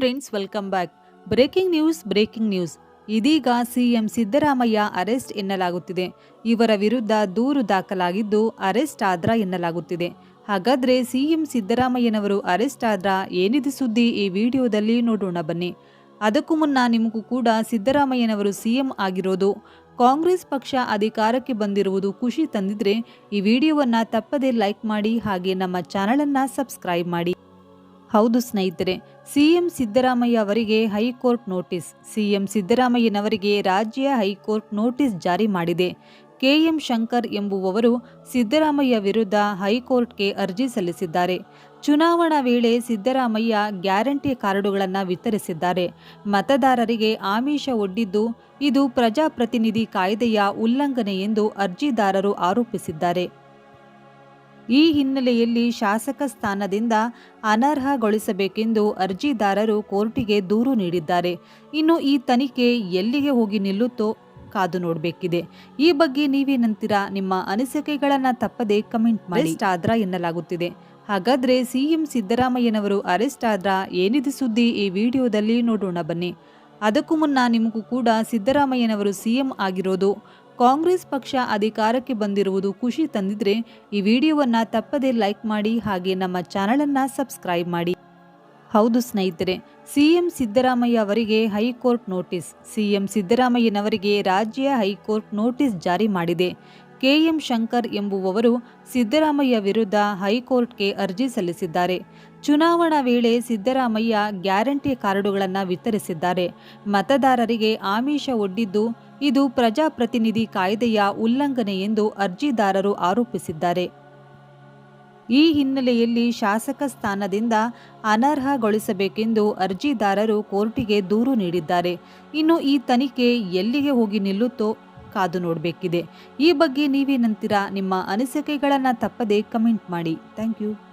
Friends welcome back breaking news breaking news ಇದೀಗ CM Siddaramaiah arrest ಎನ್ನಲಾಗುತ್ತಿದೆ. ಇವರ ವಿರುದ್ಧ ದೂರು ದಾಖಲಾಗಿದ್ದು ಅರೆಸ್ಟ್ ಆದ್ರ ಎನ್ನಲಾಗುತ್ತಿದೆ. ಹಾಗಾದ್ರೆ ಸಿಎಂ ಸಿದ್ದರಾಮಯ್ಯನವರು ಅರೆಸ್ಟ್ ಆದ್ರ ಏನಿದೆ ಸುದ್ದಿ ಈ ವಿಡಿಯೋದಲ್ಲಿ ನೋಡೋಣ ಬನ್ನಿ. ಅದಕ್ಕೂ ಮುನ್ನ ನಿಮಗೂ ಕೂಡ ಸಿದ್ದರಾಮಯ್ಯನವರು ಸಿಎಂ ಆಗಿರೋದು. ಕಾಂಗ್ರೆಸ್ ಪಕ್ಷ ಅಧಿಕಾರಕ್ಕೆ ಬಂದಿರುವುದು ಖುಷಿ ತಂದಿದ್ರೆ ಈ ವಿಡಿಯೋವನ್ನ ತಪ್ಪದೇ ಲೈಕ್ ಮಾಡಿ ಹಾಗೆ ನಮ್ಮ ಚಾನಲನ್ನು ಸಬ್ಸ್ಕ್ರೈಬ್ ಮಾಡಿ. ಹೌದು ಸ್ನೇಹಿತರೆ, ಸಿಎಂ ಸಿದ್ದರಾಮಯ್ಯ ಅವರಿಗೆ ಹೈಕೋರ್ಟ್ ನೋಟಿಸ್. ಸಿಎಂ ಸಿದ್ದರಾಮಯ್ಯನವರಿಗೆ ರಾಜ್ಯ ಹೈಕೋರ್ಟ್ ನೋಟಿಸ್ ಜಾರಿ ಮಾಡಿದೆ. ಕೆಎಂ ಶಂಕರ್ ಎಂಬುವವರು ಸಿದ್ದರಾಮಯ್ಯ ವಿರುದ್ಧ ಹೈಕೋರ್ಟ್ಗೆ ಅರ್ಜಿ ಸಲ್ಲಿಸಿದ್ದಾರೆ. ಚುನಾವಣಾ ವೇಳೆ ಸಿದ್ದರಾಮಯ್ಯ ಗ್ಯಾರಂಟಿ ಕಾರ್ಡುಗಳನ್ನು ವಿತರಿಸಿದ್ದಾರೆ. ಮತದಾರರಿಗೆ ಆಮಿಷ ಒಡ್ಡಿದ್ದು, ಇದು ಪ್ರಜಾಪ್ರತಿನಿಧಿ ಕಾಯ್ದೆಯ ಉಲ್ಲಂಘನೆ ಎಂದು ಅರ್ಜಿದಾರರು ಆರೋಪಿಸಿದ್ದಾರೆ. ಈ ಹಿನ್ನೆಲೆಯಲ್ಲಿ ಶಾಸಕ ಸ್ಥಾನದಿಂದ ಅನರ್ಹಗೊಳಿಸಬೇಕೆಂದು ಅರ್ಜಿದಾರರು ಕೋರ್ಟಿಗೆ ದೂರು ನೀಡಿದ್ದಾರೆ. ಇನ್ನು ಈ ತನಿಖೆ ಎಲ್ಲಿಗೆ ಹೋಗಿ ನಿಲ್ಲುತ್ತೋ ಕಾದು ನೋಡಬೇಕಿದೆ. ಈ ಬಗ್ಗೆ ನೀವೇನಂತೀರಾ? ನಿಮ್ಮ ಅನಿಸಿಕೆಗಳನ್ನು ತಪ್ಪದೆ ಕಮೆಂಟ್ ಮಾಡಿ. ಆದ್ರ ಎನ್ನಲಾಗುತ್ತಿದೆ. ಹಾಗಾದ್ರೆ ಸಿಎಂ ಸಿದ್ದರಾಮಯ್ಯನವರು ಅರೆಸ್ಟ್ ಆದ್ರ ಏನಿದೆ ಸುದ್ದಿ? ಈ ವಿಡಿಯೋದಲ್ಲಿ ನೋಡೋಣ ಬನ್ನಿ. ಅದಕ್ಕೂ ಮುನ್ನ ನಿಮಗೂ ಕೂಡ ಸಿದ್ದರಾಮಯ್ಯನವರು ಸಿಎಂ ಆಗಿರೋದು ಕಾಂಗ್ರೆಸ್ ಪಕ್ಷ ಅಧಿಕಾರಕ್ಕೆ ಬಂದಿರುವುದು ಖುಷಿ ತಂದಿದ್ರೆ ಈ ವಿಡಿಯೋವನ್ನ ತಪ್ಪದೇ ಲೈಕ್ ಮಾಡಿ ಹಾಗೆ ನಮ್ಮ ಚಾನಲನ್ನು ಸಬ್ಸ್ಕ್ರೈಬ್ ಮಾಡಿ. ಹೌದು ಸ್ನೇಹಿತರೆ, ಸಿಎಂ ಸಿದ್ದರಾಮಯ್ಯ ಅವರಿಗೆ ಹೈಕೋರ್ಟ್ ನೋಟಿಸ್. ಸಿಎಂ ಸಿದ್ದರಾಮಯ್ಯನವರಿಗೆ ರಾಜ್ಯ ಹೈಕೋರ್ಟ್ ನೋಟಿಸ್ ಜಾರಿ ಮಾಡಿದೆ. ಕೆಎಂ ಶಂಕರ್ ಎಂಬುವವರು ಸಿದ್ದರಾಮಯ್ಯ ವಿರುದ್ಧ ಹೈಕೋರ್ಟ್ಗೆ ಅರ್ಜಿ ಸಲ್ಲಿಸಿದ್ದಾರೆ. ಚುನಾವಣಾ ವೇಳೆ ಸಿದ್ದರಾಮಯ್ಯ ಗ್ಯಾರಂಟಿ ಕಾರ್ಡುಗಳನ್ನು ವಿತರಿಸಿದ್ದಾರೆ. ಮತದಾರರಿಗೆ ಆಮಿಷ ಒಡ್ಡಿದ್ದು ಇದು ಪ್ರಜಾಪ್ರತಿನಿಧಿ ಕಾಯ್ದೆಯ ಉಲ್ಲಂಘನೆ ಎಂದು ಅರ್ಜಿದಾರರು ಆರೋಪಿಸಿದ್ದಾರೆ. ಈ ಹಿನ್ನೆಲೆಯಲ್ಲಿ ಶಾಸಕ ಸ್ಥಾನದಿಂದ ಅನರ್ಹಗೊಳಿಸಬೇಕೆಂದು ಅರ್ಜಿದಾರರು ಕೋರ್ಟಿಗೆ ದೂರು ನೀಡಿದ್ದಾರೆ. ಇನ್ನು ಈ ತನಿಖೆ ಎಲ್ಲಿಗೆ ಹೋಗಿ ನಿಲ್ಲುತ್ತೋ ಕಾದು ನೋಡಬೇಕಿದೆ. ಈ ಬಗ್ಗೆ ನೀವೇನಂತೀರಾ? ನಿಮ್ಮ ಅನಿಸಿಕೆಗಳನ್ನು ತಪ್ಪದೇ ಕಮೆಂಟ್ ಮಾಡಿ. Thank you.